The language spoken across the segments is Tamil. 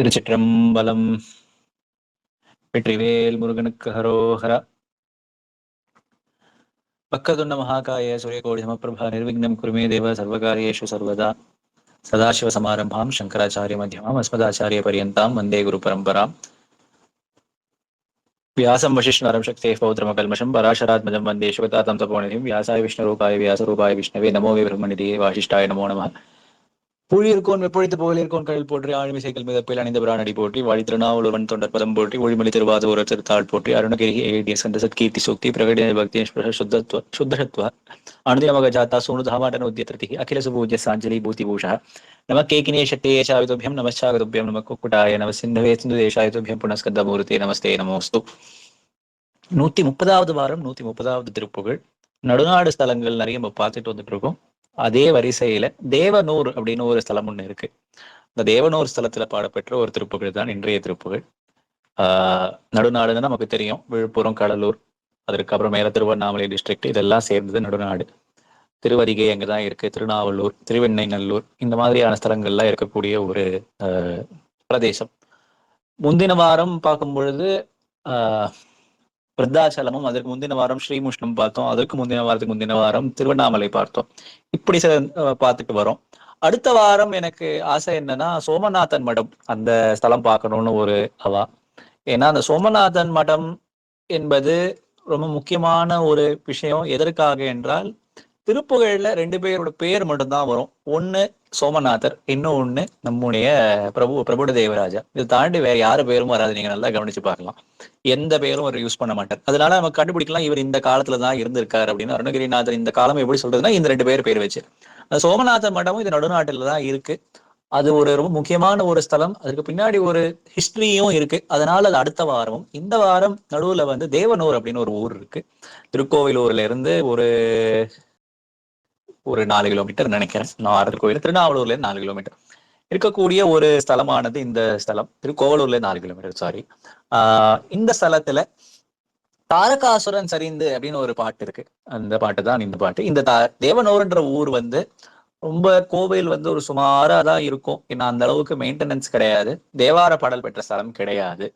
திருச்சிற்றம்பலம். வெற்றிவேல் முருகனுக்கு ஹரோஹரா. பக்கதுண்ட மகாகாய சூரியகோடி சமப்பிரபா நிர்விக்னம் குருமே தேவ சர்வகாரியேஷு சர்வதா. சதாசிவ சமாரம்பாம் சங்கராச்சாரிய மத்தியமாம் அஸ்மதாச்சாரிய பரியந்தாம் வந்தே குரு பரம்பராம். வியாசம் வசிஷ்ணரம் சக்தே பௌத்திரம கல்மஷம் பராசராத்மஜம் வந்தே சிவதாத்தம் தபோநிதிம் வியாசாய விஷ்ணு ரூபாய வியாச வியாசரூபாய விஷ்ணவே. நமோ வே பிரம்மநிதியே வாசிஷ்டாய நமோ நம. புழியிருக்கோன் வெப்பொழித்து புகழிருக்கோன் கடல் போற்றி ஆழ்மை ஆழ்மிசைகள் மிதப்பில் அணிந்த பிராணடி போற்றி வாழி திருநாவலுவன் தொண்டர் பதம் போற்றி ஒளிமொழி திருவாத ஒரு திருத்தாள் போற்றி அருணகிரி ஏடிய சந்தசத் கீர்த்தி சுக்தி பிரகடிய பக்தி சுத்தத்வ சுத்தசத்வ அனுதினமக ஜாத்தா சோனுதாமாட்டன உத்தியத்திருத்தி அகில சுபூஜ்ய சாஞ்சலி பூதி பூஷா நம கேக்கினே சட்டேஷாயுதுபியம் நமச்சாகதுபியம் நம குக்குட்டாய நம சிந்தவே சிந்து தேசாயுதுபியம் புனஸ்கந்த மூர்த்தி நமஸ்தே நமோஸ்து. நூத்தி முப்பதாவது வாரம் நூத்தி முப்பதாவது திருப்புகள் நடுநாடு ஸ்தலங்கள் நிறைய நம்ம பார்த்துட்டு வந்துட்டு இருக்கோம். அதே வரிசையில தேவனூர் அப்படின்னு ஒரு ஸ்தலம் ஒன்று இருக்கு. இந்த தேவனூர் ஸ்தலத்துல பாடப்பெற்ற ஒரு திருப்புகழ் தான் இன்றைய திருப்புகழ் ஆஹ் நடுநாடுன்னு நமக்கு தெரியும். விழுப்புரம் கடலூர் அதற்கப்புறம் மேல திருவண்ணாமலை டிஸ்ட்ரிக்ட் இதெல்லாம் சேர்ந்தது நடுநாடு. திருவரிகை அங்கதான் இருக்கு. திருநாவலூர் திருவெண்ணைநல்லூர் இந்த மாதிரியான ஸ்தலங்கள்லாம் இருக்கக்கூடிய ஒரு ஆஹ் பிரதேசம். முந்தின வாரம் பார்க்கும் பொழுது ஆஹ் விருத்தாச்சலமும் அதற்கு முந்தின வாரம் ஸ்ரீமுஷ்ணம் பார்த்தோம். அதற்கு முந்தின வாரத்துக்கு முந்தின வாரம் திருவண்ணாமலை பார்த்தோம். இப்படி சில பார்த்துட்டு வரோம். அடுத்த வாரம் எனக்கு ஆசை என்னன்னா சோமநாதன் மடம் அந்த ஸ்தலம் பார்க்கணும்னு ஒரு அவா. ஏன்னா அந்த சோமநாதன் மடம் என்பது ரொம்ப முக்கியமான ஒரு விஷயம். எதற்காக என்றால் திருப்புகழ்ல ரெண்டு பேரோட பேர் மட்டும்தான் வரும். ஒன்னு சோமநாதர் இன்னும் ஒண்ணு நம்முடைய பிரபு பிரபுட தேவராஜா. இதை தாண்டி வேற யாரு பேரும் வராது நீங்க நல்லா கவனிச்சு பார்க்கலாம். எந்த பேரும் அவர் யூஸ் பண்ண மாட்டார். அதனால நம்ம கண்டுபிடிக்கலாம் இவர் இந்த காலத்துல தான் இருந்திருக்காரு அப்படின்னு அருணகிரிநாதர் இந்த காலம் எப்படி சொல்றதுன்னா இந்த ரெண்டு பேர் பேர் வச்சு. அந்த சோமநாதர் மடமும் இது நடுநாட்டுல தான் இருக்கு. அது ஒரு ரொம்ப முக்கியமான ஒரு ஸ்தலம். அதுக்கு பின்னாடி ஒரு ஹிஸ்டரியும் இருக்கு. அதனால அது அடுத்த வாரமும். இந்த வாரம் நடுவுல வந்து தேவனூர் அப்படின்னு ஒரு ஊர் இருக்கு. திருக்கோவிலூர்ல இருந்து ஒரு ஒரு நாலு கிலோமீட்டர் நினைக்கிறேன். நாரர் கோயில் திருநாவலூர்ல நாலு கிலோமீட்டர். இருக்கக்கூடிய ஒரு ஸ்தலமானது இந்த ஸ்தலம். திருக்கோவலூர்ல நாலு கிலோமீட்டர் சாரி ஆஹ் இந்த ஸ்தலத்துல தாரகாசுரன் சரிந்து அப்படின்னு ஒரு பாட்டு இருக்கு. அந்த பாட்டு தான் இந்த பாட்டு. இந்த தா தேவனூர்ன்ற ஊர் வந்து ரொம்ப கோவில் வந்து ஒரு சுமாரா தான் இருக்கும். ஏன்னா அந்த அளவுக்கு மெயின்டெனன்ஸ் கிடையாது. தேவார பாடல் பெற்ற ஸ்தலம் கிடையாது.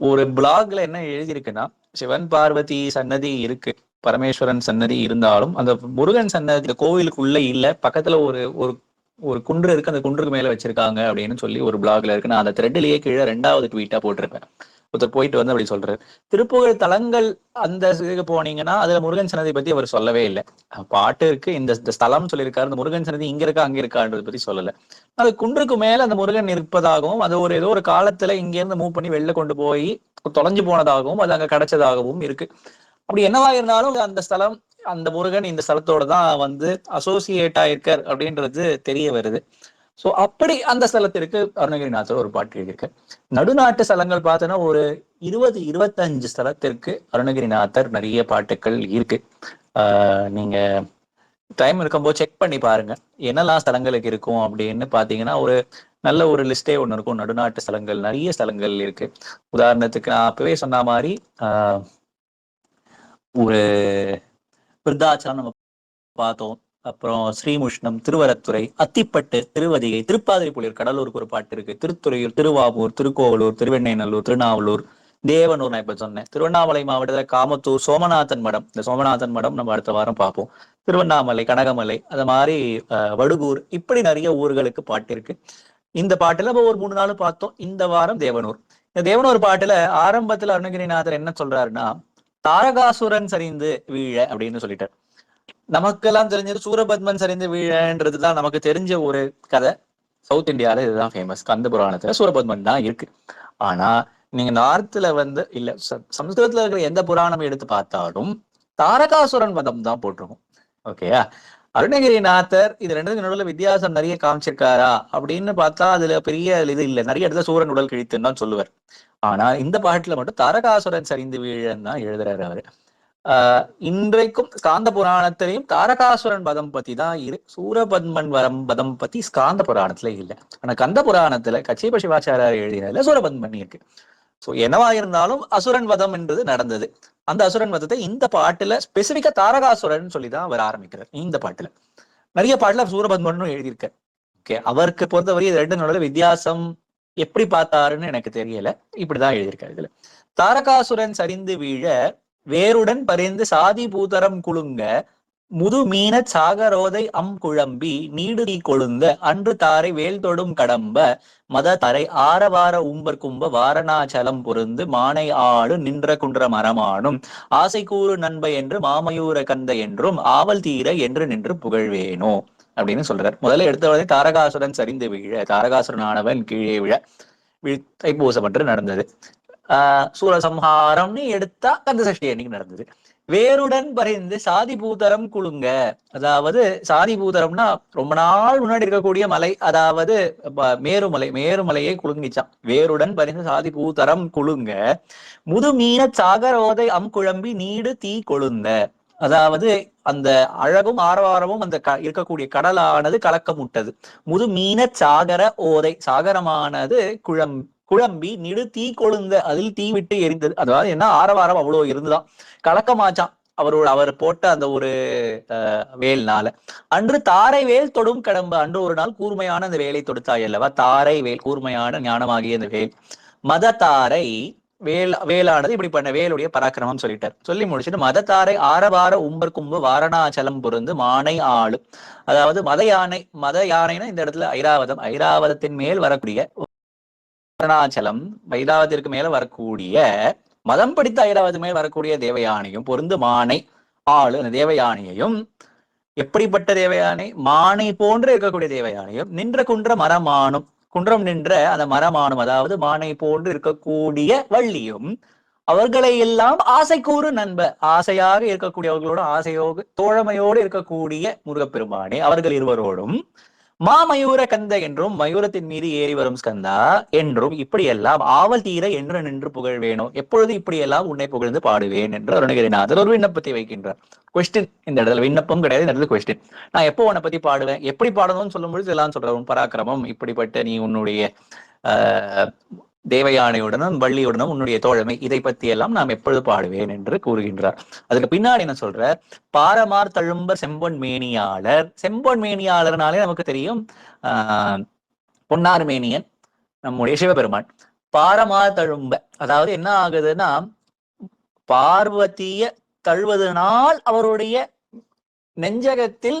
ஒரு பிளாக்ல என்ன எழுதியிருக்குன்னா சிவன் பார்வதி சன்னதி இருக்கு. பரமேஸ்வரன் சன்னதி இருந்தாலும் அந்த முருகன் சன்னதி கோவிலுக்குள்ள இல்ல பக்கத்துல ஒரு ஒரு ஒரு குன்று இருக்கு அந்த குன்றுக்கு மேல வச்சிருக்காங்க அப்படின்னு சொல்லி ஒரு பிளாக்ல இருக்கு. நான் அந்த த்ரெட்லயே கீழே ரெண்டாவது ட்வீட்டா போட்டிருப்பேன். ஒருத்தர் போயிட்டு வந்து அப்படி சொல்றாரு. திருப்புகழ் தலங்கள் அந்த இதுக்கு போனீங்கன்னா அதுல முருகன் சன்னதி பத்தி அவர் சொல்லவே இல்லை. பாட்டு இருக்கு இந்த ஸ்தலம் சொல்லியிருக்காரு. இந்த முருகன் சன்னதி இங்க இருக்கா அங்க இருக்கான்றதை பத்தி சொல்லல. அது குன்றுக்கு மேல அந்த முருகன் இருப்பதாகவும் அது ஒரு ஏதோ ஒரு காலத்துல இங்க இருந்து மூவ் பண்ணி வெளில கொண்டு போய் தொலைஞ்சு போனதாகவும் அது அங்க கிடைச்சதாகவும் இருக்கு. அப்படி என்னவா இருந்தாலும் அந்த ஸ்தலம் அந்த முருகன் இந்த ஸ்தலத்தோட தான் வந்து அசோசியேட் ஆயிருக்கார் அப்படின்றது தெரிய வருது. சோ அப்படி அந்த ஸ்தலத்திற்கு அருணகிரிநாதர் ஒரு பாட்டு எழுதியிருக்கார் நடுநாட்டு ஸ்தலங்கள் பார்த்தோன்னா ஒரு இருபது இருபத்தஞ்சு ஸ்தலத்திற்கு அருணகிரிநாதர் நிறைய பாட்டுக்கள் இருக்கு. ஆஹ் நீங்க டைம் இருக்கும்போது செக் பண்ணி பாருங்க. என்னெல்லாம் ஸ்தலங்களுக்கு இருக்கும் அப்படின்னு பாத்தீங்கன்னா ஒரு நல்ல ஒரு லிஸ்டே ஒன்று இருக்கும். நடுநாட்டு ஸ்தலங்கள் நிறைய ஸ்தலங்கள் இருக்கு. உதாரணத்துக்கு நான் அப்பவே சொன்ன மாதிரி ஆஹ் ஒரு விருத்தாச்சலம் நம்ம பார்த்தோம். அப்புறம் ஸ்ரீமுஷ்ணம் திருவரத்துறை அத்திப்பட்டு திருவதிகை திருப்பாதிரிப்புலியூர் கடலூருக்கு ஒரு பாட்டு இருக்கு. திருத்துறையூர் திருவாவூர் திருக்கோவலூர் திருவெண்ணைநல்லூர் திருநாவலூர் தேவனூர் நான் இப்ப சொன்னேன். திருவண்ணாமலை மாவட்டத்துல காமத்தூர் சோமநாதன் மடம். இந்த சோமநாதன் மடம் நம்ம அடுத்த வாரம் பார்ப்போம். திருவண்ணாமலை கனகமலை அது மாதிரி வடுகூர் இப்படி நிறைய ஊர்களுக்கு பாட்டு இருக்கு. இந்த பாட்டுல நம்ம ஒரு மூணு நாள் பார்த்தோம். இந்த வாரம் தேவனூர். இந்த தேவனூர் பாட்டுல ஆரம்பத்துல அருணகிரிநாதர் என்ன சொல்றாருன்னா தாரகாசுரன் சரிந்து வீழ அப்படின்னு சொல்லிட்டு நமக்கெல்லாம் தெரிஞ்சது சூரபத்மன் சரிந்து வீழன்றதுதான் நமக்கு தெரிஞ்ச ஒரு கதை. சவுத் இந்தியால இதுதான் ஃபேமஸ் கந்த புராணத்துல சூரபத்மன் தான் இருக்கு. ஆனா நீங்க நார்த்ல வந்து இல்ல ச- சமஸ்கிருதத்துல இருக்கிற எந்த புராணம் எடுத்து பார்த்தாலும் தாரகாசுரன் வதம் தான் போட்டிருக்கும். ஓகேயா அருணகிரி நாத்தர் இது ரெண்டுக்கும் நடுவில் வித்தியாசம் நிறைய காமிச்சிருக்காரா அப்படின்னு பார்த்தா அதுல பெரிய இது இல்ல. நிறைய இடத்துல சூரன் உடல் கிழித்துன்னு தான் சொல்லுவார். ஆனா இந்த பாட்டுல மட்டும் தாரகாசுரன் சரிந்து வீழன் தான் எழுதுறாரு அவரு. ஆஹ் இன்றைக்கும் ஸ்காந்த புராணத்திலையும் தாரகாசுரன் பதம் பத்தி தான் இரு சூரபத்மன் வரம் பதம் பத்தி ஸ்காந்த புராணத்துல இல்ல. ஆனா கந்த புராணத்துல கச்சிப சிவாச்சாரியார் எழுதினதுல சூரபத்மன் இருக்கு. சோ என்னவா இருந்தாலும் அசுரன் வதம் என்பது நடந்தது. அந்த அசுரன் வதத்தை இந்த பாட்டுல ஸ்பெசிபிக்கா தாரகாசுரன் சொல்லி தான் அவர் ஆரம்பிக்கிறார். இந்த பாட்டுல. நிறைய பாட்டுல சூரபத்மனும் எழுதியிருக்கார். ஓகே அவருக்கு பொறுத்தவரை இது ரெண்டு நடுவில் வித்தியாசம் எப்படி பார்த்தாருன்னு எனக்கு தெரியல. இப்படிதான் எழுதியிருக்காரு இதுல. தாரகாசுரன் சரிந்து வீழ வேருடன் பரிந்து சாதி பூதரம் குலுங்க முதுமீன சாகரோதை அம் குழம்பி நீடு கொழுந்த அன்று தாரை வேல் தொடும் கடம்ப மத தரை ஆரவார உம்பர் கும்ப வாரணாச்சலம் பொருந்து மானை ஆடு நின்ற குன்ற மரமானும் ஆசை கூறு நண்ப என்று மாமயூர கந்த என்றும் ஆவல் தீர என்று நின்று புகழ்வேனோ அப்படின்னு சொல்றார். முதல்ல எடுத்தவரை தாரகாசுரன் சரிந்து வீழ தாரகாசுரனானவன் கீழே விழ வி- தைப்பூசமன்று நடந்தது. ஆஹ் சூரசம்ஹாரம்னு எடுத்தா கந்த சஷ்டி அன்னைக்கு நடந்தது. வேருடன் பறிந்து சாதி பூதரம் குலுங்க. அதாவது சாதி பூதரம்னா ரொம்ப நாள் முன்னாடி இருக்கக்கூடிய மலை அதாவது மேருமலை மேருமலையை குலுங்கிச்சான். வேருடன் பறிந்து சாதி பூதரம் குலுங்க. முதுமீன சாகரோதை அம் குழம்பி நீடு தீ கொழுந்த. அதாவது அந்த அழகும் ஆரவாரமும் அந்த க- இருக்கக்கூடிய கடலானது கலக்கமுட்டது முது மீன சாகர ஓதை சாகரமானது குழம் குழம்பி நிடு தீ கொழுந்த அதில் தீ விட்டு எரிந்தது. அதாவது என்ன? ஆரவாரம் அவ்வளவு இருந்துதான். கலக்கமாச்சான். அவரோட அவர் போட்ட அந்த ஒரு வேல்னால. அன்று தாரை வேல் தொடும் கடம்பு. அன்று ஒரு நாள் கூர்மையான அந்த வேலை தொடுத்தாய் அல்லவா? தாரை வேல் கூர்மையான ஞானமாகிய அந்த வேல். மத தாரை வேல் வேலானது இப்படி பண்ண வேலுடைய பராக்கிரமம் சொல்லிட்டார். சொல்லி முடிச்சுட்டு மதத்தாரை ஆரவார உம்பர் கும்பு வாரணாச்சலம் பொருந்து மானை ஆளு அதாவது மத யானை மத யானைனா இந்த இடத்துல ஐராவதம். ஐராவதத்தின் மேல் வரக்கூடிய அருணாச்சலம் வைராவதத்திற்கு மேல வரக்கூடிய மதம் படித்த ஐராவது மேல் வரக்கூடிய தேவயானையும் பொருந்து மானை ஆளு அந்த தேவயானையையும் எப்படிப்பட்ட தேவயானை? மானை போன்று இருக்கக்கூடிய தேவயானையும் நின்ற குன்ற மரமானும் குன்றம் நின்ற அந்த மரமானும் அதாவது மானை போன்று இருக்கக்கூடிய வள்ளியும் அவர்களை எல்லாம் ஆசை கூறு நண்ப ஆசையாக இருக்கக்கூடியவர்களோட ஆசையோடு தோழமையோடு இருக்கக்கூடிய முருகப்பெருமானே அவர்கள் இருவரோடும் மாமயூர கந்த என்றும் மயூரத்தின் மீது ஏறி வரும் ஸ்கந்தா என்றும் இப்படியெல்லாம் ஆவல் தீர என்று நின்று புகழ்வேணும் எப்பொழுது இப்படியெல்லாம் உன்னை புகழ்ந்து பாடுவேன்? என்று அருணகிரிநாதர் ஒரு விண்ணப்பத்தை வைக்கின்றார். கொஸ்டின் இந்த இடத்துல விண்ணப்பம் கிடையாது இந்த இடத்துல கொஸ்டின் நான் எப்போ உன்னை பத்தி பாடுவேன்? எப்படி பாடணும்னு சொல்லும்பொழுது எல்லாம் சொல்றேன். பராக்கிரமம் இப்படிப்பட்ட நீ உன்னுடைய ஆஹ் தேவயானையுடனும் வள்ளியுடனும் உன்னுடைய தோழமை இதை பத்தி எல்லாம் நாம் எப்பொழுது பாடுவேன் என்று கூறுகின்றார். அதுக்கு பின்னாடி என்ன சொல்ற பாரமார் தழும்பர் செம்பொன் மேனியாளர். செம்பொன் மேனியாளர்னாலே நமக்கு தெரியும் ஆஹ் பொன்னார் மேனியன் நம்முடைய சிவபெருமான். பாரமார் தழும்ப அதாவது என்ன ஆகுதுன்னா பார்வதிய தழுவதனால் அவருடைய நெஞ்சகத்தில்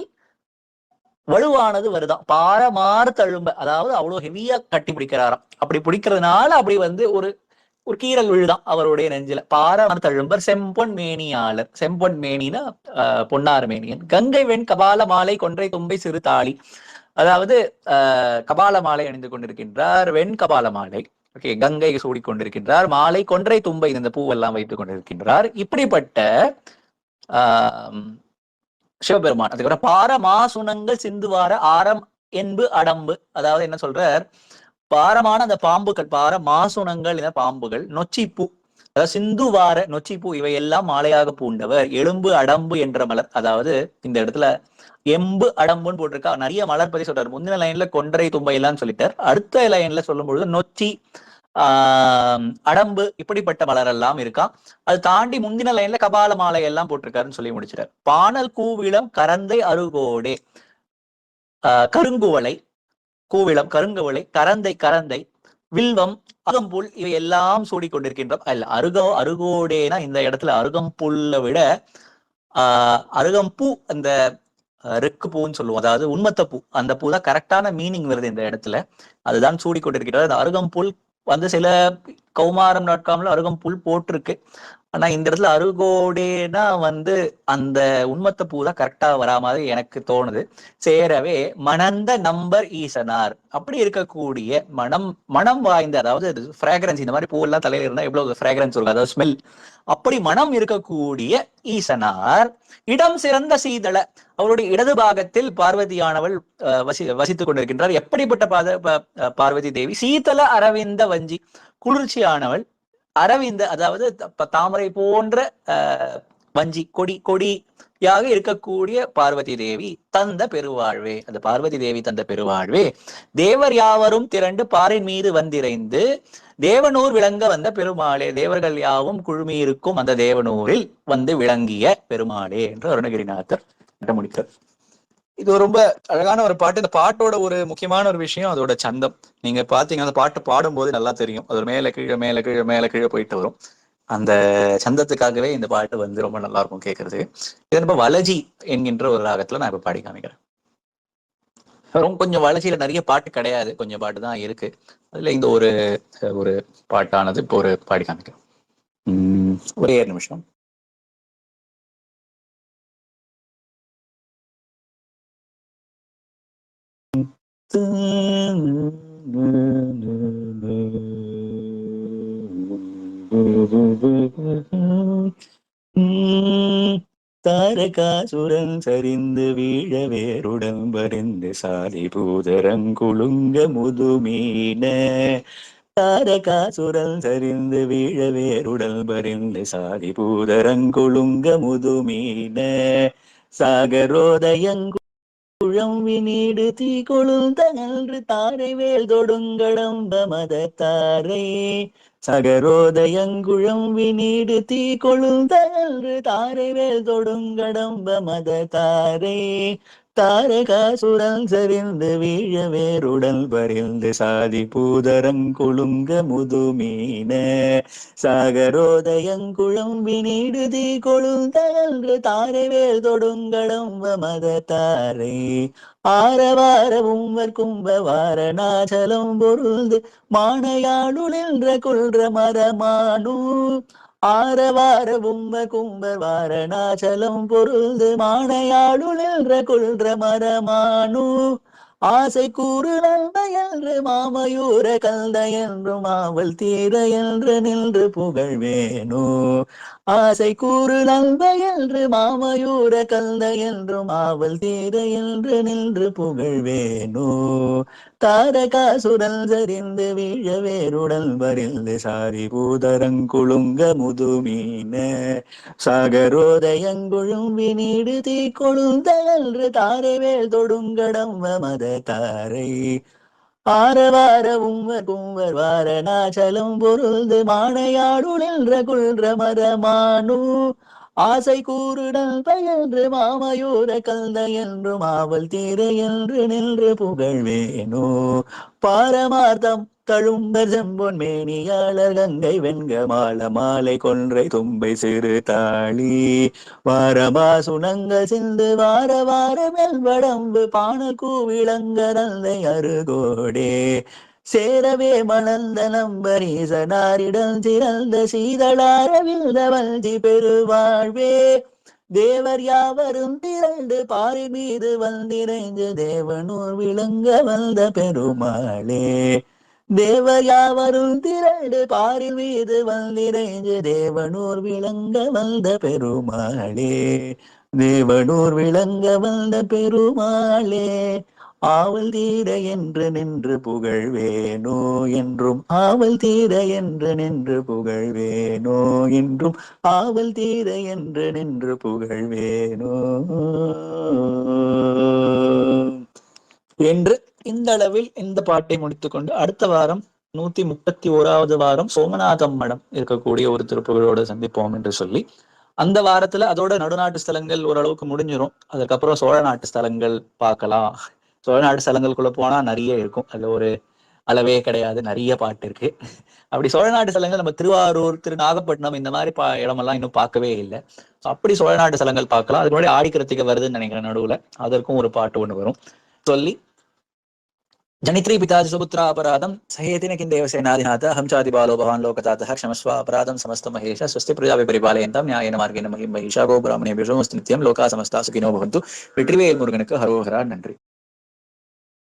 வலுவானது வருதான். பாரமாறு தழும்ப அதாவது அவ்வளவு ஹெவியா கட்டி பிடிக்கிறாராம். அப்படி பிடிக்கிறதுனால அப்படி வந்து ஒரு ஒரு கீறல் விழுதான் அவருடைய நெஞ்சில. பாரமார் தழும்பர் செம்பொன் மேனியாளர் செம்பொன் மேனினா ஆஹ், பொன்னார் மேனியன் கங்கை வெண் கபால மாலை கொன்றை தும்பை சிறு தாளி. அதாவது ஆஹ், கபால மாலை அணிந்து கொண்டிருக்கின்றார் வெண் கபால மாலை. ஓகே கங்கை சூடி கொண்டிருக்கின்றார் மாலை கொன்றை தும்பை இந்த பூவெல்லாம் வைத்துக் கொண்டிருக்கின்றார். இப்படிப்பட்ட ஆஹ் சிவபெருமான். அதுக்கப்புறம் பாரமாசுனங்கள் சிந்துவார ஆரம் என்பு அடம்பு. அதாவது என்ன சொல்றார்? பாரமான அந்த பாம்புகள் பார மாசுனங்கள் இந்த பாம்புகள் நொச்சிப்பூ. அதாவது சிந்துவார நொச்சிப்பூ இவையெல்லாம் மாலையாக பூண்டவர். எலும்பு அடம்பு என்ற மலர். அதாவது இந்த இடத்துல எம்பு அடம்புன்னு போட்டிருக்கா. நிறைய மலர் பத்தி சொல்றாரு. முந்தின லைன்ல கொன்றை தும்பை எல்லாம் சொல்லிட்டார். அடுத்த லைன்ல சொல்லும் பொழுது நொச்சி அடம்பு இப்படிப்பட்ட மலர் எல்லாம் இருக்கான் அது தாண்டி முந்தின லைன்ல கபால மாலை எல்லாம் போட்டிருக்காருன்னு சொல்லி முடிச்சிட்டார். பானல் கூவிளம் கரந்தை அருகோடே. ஆஹ் கருங்குவலை கூவிளம் கருங்குவலை கரந்தை கரந்தை வில்வம் அருகம்புல் இவை எல்லாம் சூடி கொண்டிருக்கின்றோம் அல்ல அருகோ அருகோடேனா இந்த இடத்துல அருகம்புல்லை விட ஆஹ் அருகம்பூ அந்த ரெக்கு பூன்னு சொல்லுவோம். அதாவது உண்மத்த பூ. அந்த பூ தான் கரெக்டான மீனிங் வருது இந்த இடத்துல. அதுதான் சூடி அந்த அருகம்புல் வந்து சில கௌமாரம் டாட் காம்ல அருகம்புல் போட்டிருக்கு. ஆனா இந்த இடத்துல அருகோடேனா வந்து அந்த உண்மத்த பூ தான் கரெக்டா வரா மாதிரி எனக்கு தோணுது. சேரவே மணந்த நம்பர் ஈசனார். அப்படி இருக்கக்கூடிய மனம் மனம் வாய்ந்த அதாவது ஃப்ராக்ரன்ஸ் இந்த மாதிரி பூவெல்லாம் தலையில இருந்தா எவ்வளவு ஃப்ராக்ரன்ஸ் இருக்கும் அதாவது ஸ்மெல் அப்படி மனம் இருக்கக்கூடிய ஈசனார் இடம் சிறந்த சீதள. அவருடைய இடது பாகத்தில் பார்வதியானவள் அஹ், வசி வசித்துக் கொண்டிருக்கின்றார். எப்படிப்பட்ட பாத ப- பார்வதி தேவி? சீதள அரவிந்த வஞ்சி குளிர்ச்சியானவள். அரவிந்த அதாவது தாமரை போன்ற வஞ்சி கொடி கொடியாக இருக்கக்கூடிய பார்வதி தேவி தந்த பெருவாழ்வே. அந்த பார்வதி தேவி தந்த பெருவாழ்வே. தேவர் யாவரும் திரண்டு பாரின் மீது வந்திரைந்து தேவனூர் விளங்க வந்த பெருமாளே தேவர்கள் யாவும் குழுமி இருக்கும் அந்த தேவனூரில் வந்து விளங்கிய பெருமாளே என்று அருணகிரிநாதர் முடிக்கிறார் இது ரொம்ப அழகான ஒரு பாட்டு. இந்த பாட்டோட ஒரு முக்கியமான ஒரு விஷயம் அதோட சந்தம். நீங்க பாத்தீங்கன்னா அந்த பாட்டு பாடும்போது நல்லா தெரியும். அது மேல கீழே மேல கீழே மேல கீழே போயிட்டு வரும். அந்த சந்தத்துக்காகவே இந்த பாட்டு வந்து ரொம்ப நல்லா இருக்கும் கேட்கறது இது நம்ம வளஜி என்கின்ற ஒரு ராகத்துல நான் இப்ப பாடி காமிக்கிறேன். ரொம்ப கொஞ்சம் வளர்ச்சியில நிறைய பாட்டு கிடையாது. கொஞ்சம் பாட்டு தான் இருக்கு. அதுல இந்த ஒரு ஒரு பாட்டானது இப்போ ஒரு பாடி காமிக்கிறேன். உம் ஒரே நிமிஷம். தாரகாசுரன் சரிந்து வீழ வேருடன் வரிந்து சாதி பூதரங்குழுங்க முதுமீன. தாரகாசுரன் சரிந்து வீழ வேருடல் பரிந்து சாதி பூதரங்குழுங்க முதுமீன. சாகரோதயங்கு குழம்பினீடு தீ கொழுந்தகன்று தாரை வேல் தொடுங்கடம்ப மதத்தாரே சகரோதயங்குழம் சகரோதயங்குழம்பினீடு தீ கொழுந்தன்று தாரை வேல் தொடுங்கடம்ப மத தாரை. தாரகாசுரன் சரிந்து வீழ வேருடல் பறிந்து சாதி பூதரங்குழுங்க முதுமீன. சாகரோதயங்குளம் வினிடுதி கொழுந்தகன்று தாரை வேல் மத தாரை. ஆரவார உம்வர் கும்ப வாரணாச்சலம் பொருள்து என்ற கொள்ற மரமானு. ஆரவார உம்ப கும்பர் வாரணாச்சலம் பொருள்து மானையாளுழென்ற கொள்ற மரமானு. ஆசை கூறு நன்மை என்று மாமயூர கல்த என்று மாவல் தீர என்று நின்று புகழ்வேனோ ஆசை கூறு நன்மை என்று மாமயூர கல்த என்று மாவல் தீர என்று நின்று புகழ்வேனோ தாரகாசுரல் சரிந்து வீழ வேருடல் வரிந்து சாரி பூதரங்குழுங்க முதுமீன. சாகரோதயங்குழும் வினீடு தீ கொழுந்தன்று தாரைவேல் தொடுங்கடம்ப மத தாரை. ஆரவார உம்மர் கும்பர் வாரணாச்சலம் பொருள்து மானையாடுழென்ற குள்ற மரமானு. ஆசை கூறுடல் பயன்று மாமயூர கந்த என்று மாவல் தீர என்று நின்று புகழ்வேனோ பாரமார்த்தம் தழும்பர் செம்பொன் மேனியாளர் கங்கை வெண்க மால மாலை கொன்றை தும்பை சிறு தாளி. வாரமா சுணங்க சிந்து வார வார மெல்வடம்பு பாணல் கூவிளங்கரந்தை அருகோடே. சேரவே மணந்த நம்பரீசனாரிடம் சிறந்த சீதளாரவில்த பெருவாழ்வே. தேவர் யாவரும் திரண்டு பாரி மீது வந்திரைந்து தேவனூர் விளங்க வந்த பெருமாளே. தேவர் யாவரும் திரண்டு பாரி மீது வந்திரைந்து தேவனூர் விளங்க வந்த பெருமாளே. தேவனூர் விளங்க வந்த பெருமாளே. ஆவல் தீர என்று நின்று புகழ்வேனோ என்றும் ஆவல் தீர என்று நின்று புகழ்வேனோ என்றும் ஆவல் தீர என்று நின்று புகழ்வேனோ என்று இந்த அளவில் இந்த பாட்டை முடித்துக்கொண்டு அடுத்த வாரம் நூத்தி முப்பத்தி ஓராவது வாரம் சோமநாதம் மடம் இருக்கக்கூடிய ஒரு திருப்புகளோட சந்திப்போம் என்று சொல்லி அந்த வாரத்துல அதோட நடுநாட்டு ஸ்தலங்கள் ஓரளவுக்கு முடிஞ்சிடும் அதுக்கப்புறம் சோழ நாட்டு ஸ்தலங்கள் பார்க்கலாம். சோழ நாட்டு ஸ்தலங்களுக்குள்ள போனா நிறைய இருக்கும் அதுல ஒரு அளவே கிடையாது நிறைய பாட்டு இருக்கு அப்படி சோழ நாட்டு ஸ்தலங்கள் நம்ம திருவாரூர் திரு நாகப்பட்டினம் இந்த மாதிரி பா இடமெல்லாம் இன்னும் பார்க்கவே இல்லை அப்படி சோழ நாட்டு ஸ்தலங்கள் பார்க்கலாம் அதுக்கு முன்னாடி ஆடி கிருத்திகை வருதுன்னு நினைக்கிறேன் நடுவுல அதற்கும் ஒரு பாட்டு ஒண்ணு வரும் சொல்லி जनित्री पिताजी सुपुत्रा अपराधम सहेतिन किं देवसेनाधिनाथ अहं चाति बालो भवान् लोकतातः क्षमस्व अपराधं समस्त महेश स्वस्ति प्रजा परिपालयन्तां न्यायेन मार्गेण महिं महिषा गो ब्राह्मणेभ्यो नित्यं लोका समस्ता सुखिनो भवन्तु வெற்றிவேல் முருகனுக்கு ஹரோஹரா நன்றி